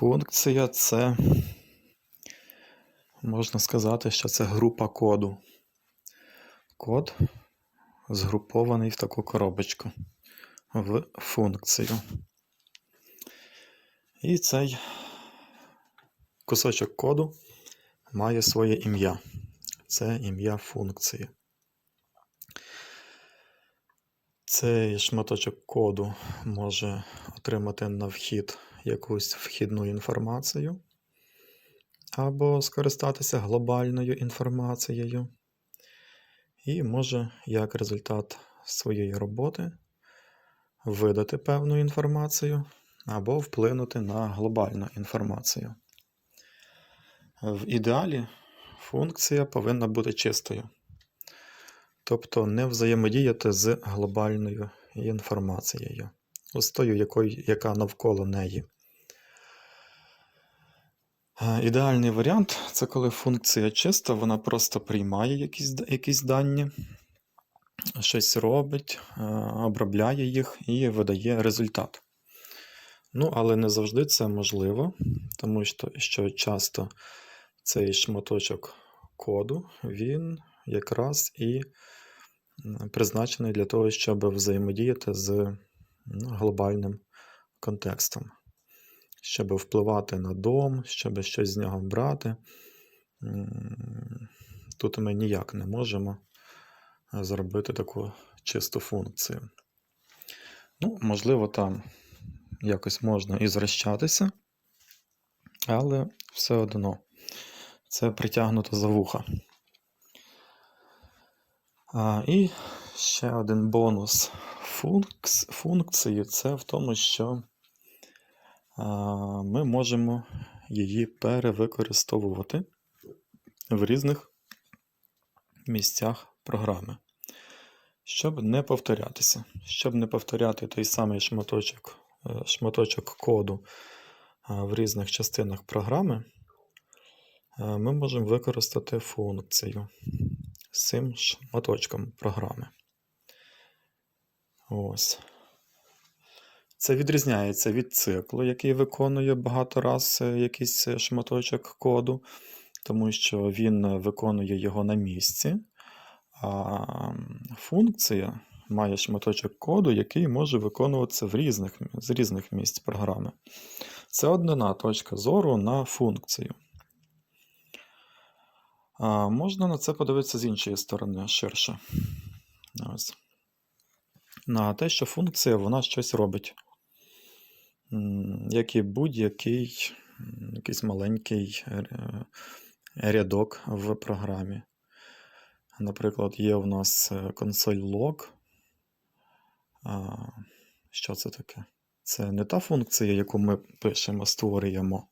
Функція це, можна сказати, що це група коду. Код згрупований в таку коробочку в функцію. І цей кусочок коду має своє ім'я. Це ім'я функції. Цей шматочок коду може отримати на вхід якусь вхідну інформацію, або скористатися глобальною інформацією, і може, як результат своєї роботи, видати певну інформацію або вплинути на глобальну інформацію. В ідеалі функція повинна бути чистою, тобто не взаємодіяти з глобальною інформацією, з тою, яка навколо неї. Е, Ідеальний варіант це коли функція чиста, вона просто приймає якісь, якісь дані, щось робить, е, обробляє їх і видає результат. Ну, але не завжди це можливо, тому що, що часто цей шматочок коду, він якраз і призначений для того, щоб взаємодіяти з глобальним контекстом, щоб впливати на дом, щоб щось з нього брати. Тут ми ніяк не можемо е, зробити таку чисту функцію. Ну, можливо, там якось можна і зрощатися, але все одно це притягнуто за вуха. А, і ще один бонус функс, функції це в тому, що ми можемо її перевикористовувати в різних місцях програми, щоб не повторятися, щоб не повторяти той самий шматочок, е, шматочок коду в різних частинах програми, е, ми можемо використати функцію з цим шматочком програми. Ось. Це відрізняється від циклу, який виконує багато раз е, якийсь е, шматочок коду, тому що він е, виконує його на місці. А функція має шматочок коду, який може виконуватися в різних, з різних місць програми. Це одна точка зору на функцію. А можна на це подивитися з іншої сторони ширше. Ось. На те, що функція вона щось робить. Як і будь-який якийсь маленький е, рядок в програмі. Наприклад, є у нас е, консоль. А, Що це таке? Це не та функція, яку ми пишемо, створюємо.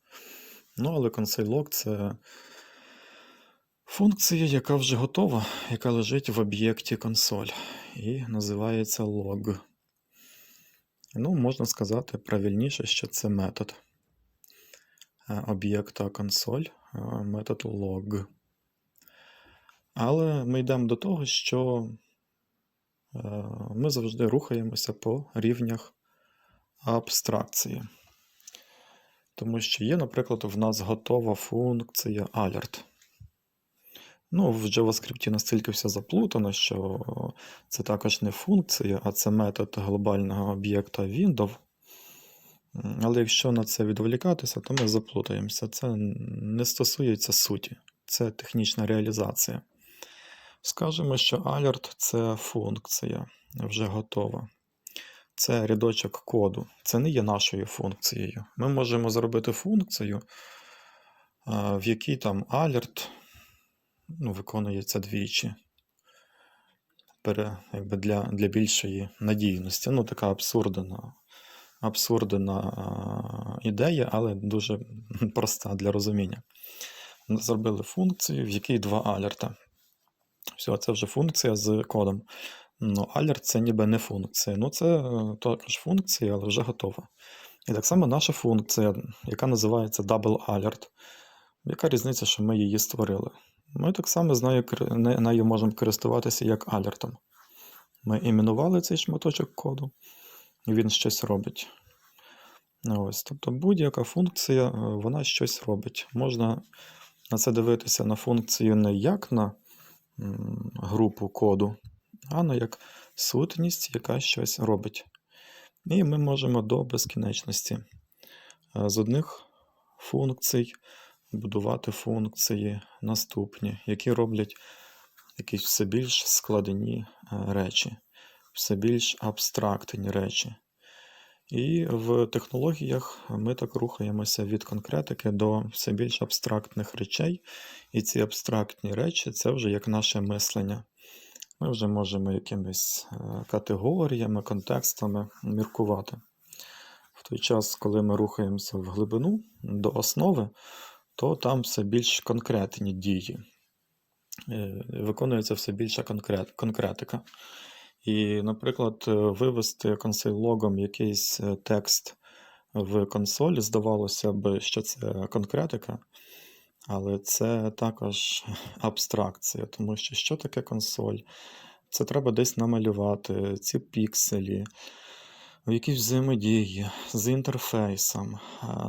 Ну, але консоль log це функція, яка вже готова, яка лежить в об'єкті консоль і називається log. Ну, можна сказати правильніше, що це метод е, об'єкта консоль, е, метод log. Але ми йдемо до того, що е, ми завжди рухаємося по рівнях абстракції. Тому що є, наприклад, в нас готова функція alert. Ну, в JavaScript настільки все заплутано, що це також не функція, а це метод глобального об'єкта window. Але якщо на це відволікатися, то ми заплутаємося. Це не стосується суті, це технічна реалізація. Скажемо, що alert це функція вже готова. Це рядочок коду. Це не є нашою функцією. Ми можемо зробити функцію, в якій там alert ну, виконується двічі. Пере, якби для, для більшої надійності. Ну, така абсурдна, абсурдна ідея, але дуже проста для розуміння. Зробили функцію, в якій два алерта. Все, це вже функція з кодом. Ну, alert це ніби не функція. Ну, це е, також функція, але вже готова. І так само наша функція, яка називається double alert. Яка різниця, що ми її створили? Ми так само з нею, нею можемо користуватися як алертом. Ми іменували цей шматочок коду, і він щось робить. Ось, тобто будь-яка функція, е, вона щось робить. Можна на це дивитися на функцію не як на групу коду, а на як сутність, яка щось робить. І ми можемо до безкінечності е, з одних функцій будувати функції наступні, які роблять якісь все більш складені е, речі, все більш абстрактні речі. І в технологіях ми так рухаємося від конкретики до все більш абстрактних речей. І ці абстрактні речі це вже як наше мислення. Ми вже можемо якимись е, категоріями, контекстами міркувати. В той час, коли ми рухаємося в глибину до основи, то там все більш конкретні дії. Е, Виконується все більша конкрет, конкретика. І, наприклад, е, вивести консоль-логом якийсь е, текст в консоль, здавалося б, що це конкретика, але це також абстракція, тому що що таке консоль? Це треба десь намалювати ці пікселі, в якійсь взаємодії з інтерфейсом.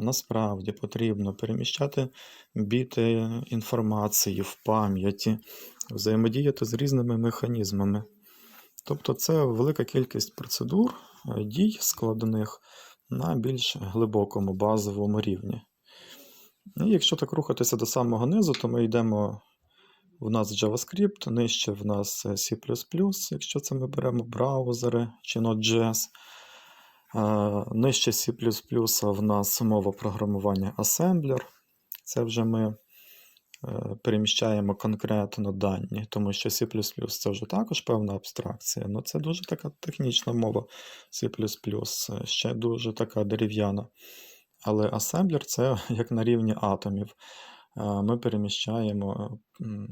Насправді потрібно переміщати біти інформації в пам'яті, взаємодіяти з різними механізмами. Тобто це велика кількість процедур, е, дій складених на більш глибокому базовому рівні. І якщо так рухатися до самого низу, то ми йдемо в нас JavaScript, нижче в нас е, C, якщо це ми беремо браузери чи Node.js. Е, Нижче C в нас мова програмування Assembler. Це вже ми е, переміщаємо конкретно дані, тому що C це вже також певна абстракція, але це дуже така технічна мова C, ще дуже така дерев'яна. Але асемблер це як на рівні атомів. Е, Ми переміщаємо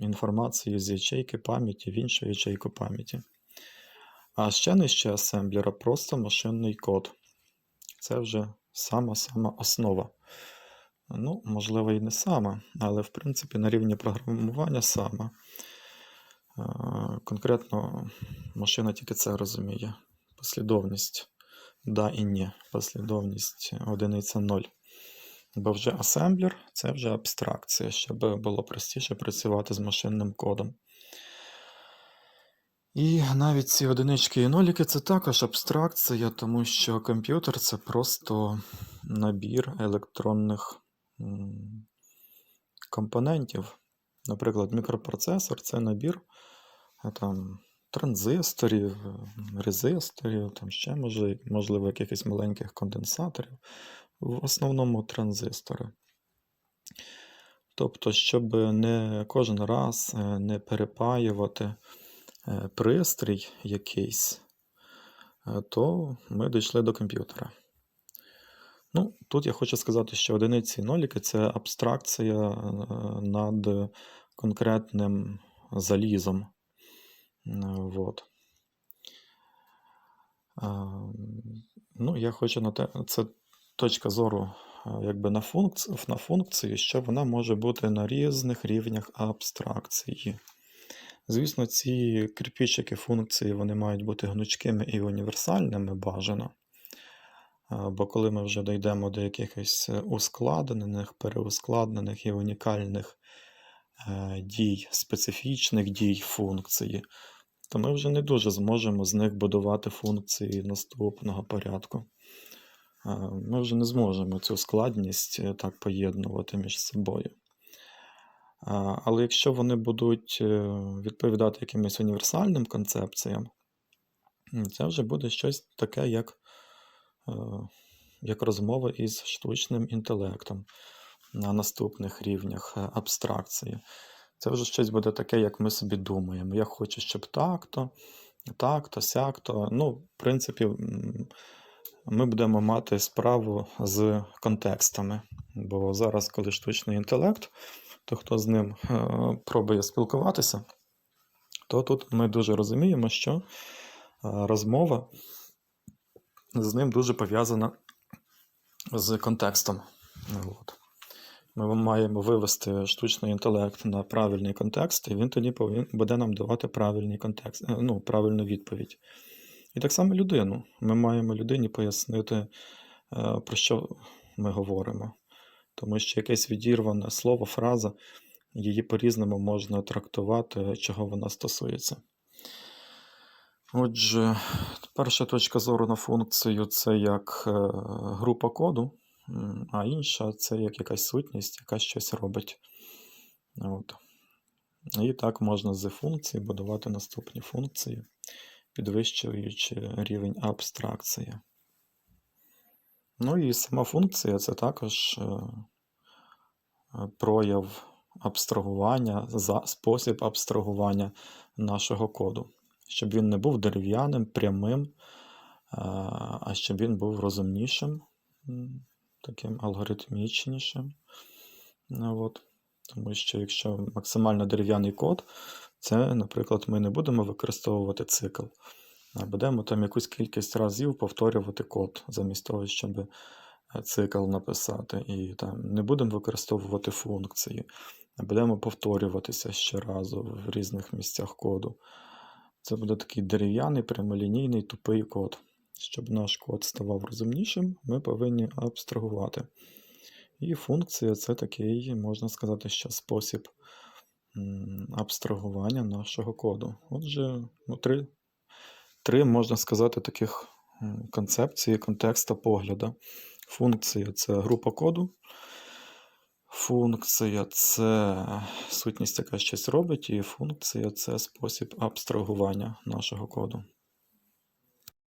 інформацію з ячейки пам'яті в іншу ячейку пам'яті. А ще нижче асемблера просто машинний код. Це вже сама-сама основа. Ну, можливо, і не сама, але в принципі на рівні програмування сама. Конкретно машина тільки це розуміє. Послідовність да і ні. Послідовність одиниця 0. Бо вже асемблер це вже абстракція, щоб було простіше працювати з машинним кодом. І навіть ці одинички і ноліки це також абстракція, тому що комп'ютер це просто набір електронних компонентів. Наприклад, мікропроцесор це набір там, транзисторів, е, резисторів, там ще може, можливо якихось маленьких конденсаторів. В основному транзистори. Тобто, щоб не кожен раз е, не перепаювати е, пристрій якийсь, е, то ми дійшли до комп'ютера. Ну, тут я хочу сказати, що одиниці ноліки це абстракція е, над конкретним залізом. Е, Вот. Ну, я хочу на те, це точка зору е, якби на, функці, на функції, що вона може бути на різних рівнях абстракції. Звісно, ці кирпичики функції вони мають бути гнучкими і універсальними бажано. Бо коли ми вже дійдемо до якихось е, ускладнених, переускладнених і унікальних е, дій, специфічних дій функції, то ми вже не дуже зможемо з них будувати функції наступного порядку. Ми вже не зможемо цю складність е, так поєднувати між собою. Але якщо вони будуть е, відповідати якимось універсальним концепціям, це вже буде щось таке, як, е, як розмова із штучним інтелектом на наступних рівнях е, абстракції. Це вже щось буде таке, як ми собі думаємо. Я хочу, щоб так-то, так-то, сяк-то. Ну, в принципі, ми будемо мати справу з контекстами. Бо зараз, коли штучний інтелект, то хто з ним е, пробує спілкуватися, то тут ми дуже розуміємо, що е, розмова з ним дуже пов'язана з контекстом. От. Ми маємо вивести штучний інтелект на правильний контекст, і він тоді повинен буде нам давати правильний контекст, е, ну, правильну відповідь. І так само людину. Ми маємо людині пояснити, про що ми говоримо. Тому що якесь відірване слово, фраза, її по-різному можна трактувати, чого вона стосується. Отже, перша точка зору на функцію це як е, група коду, а інша це як якась сутність, яка щось робить. От. І так можна з функції будувати наступні функції, підвищуючи рівень абстракції. Ну і сама функція це також е, е, прояв абстрагування, спосіб абстрагування нашого коду. Щоб він не був дерев'яним, прямим, е, а щоб він був розумнішим, таким алгоритмічнішим. Ну, от. Тому що якщо максимально дерев'яний код, це, наприклад, ми не будемо використовувати цикл, будемо там якусь кількість разів повторювати код, замість того, щоб е, цикл написати. І там не будемо використовувати функції, будемо повторюватися щоразу в різних місцях коду. Це буде такий дерев'яний, прямолінійний, тупий код. Щоб наш код ставав розумнішим, ми повинні абстрагувати. І функція це такий, можна сказати, що спосіб абстрагування нашого коду. Отже, ну, три, три, можна сказати, таких м, концепції контекста погляду. Функція це група коду. Функція це сутність, яка щось робить, і функція це спосіб абстрагування нашого коду.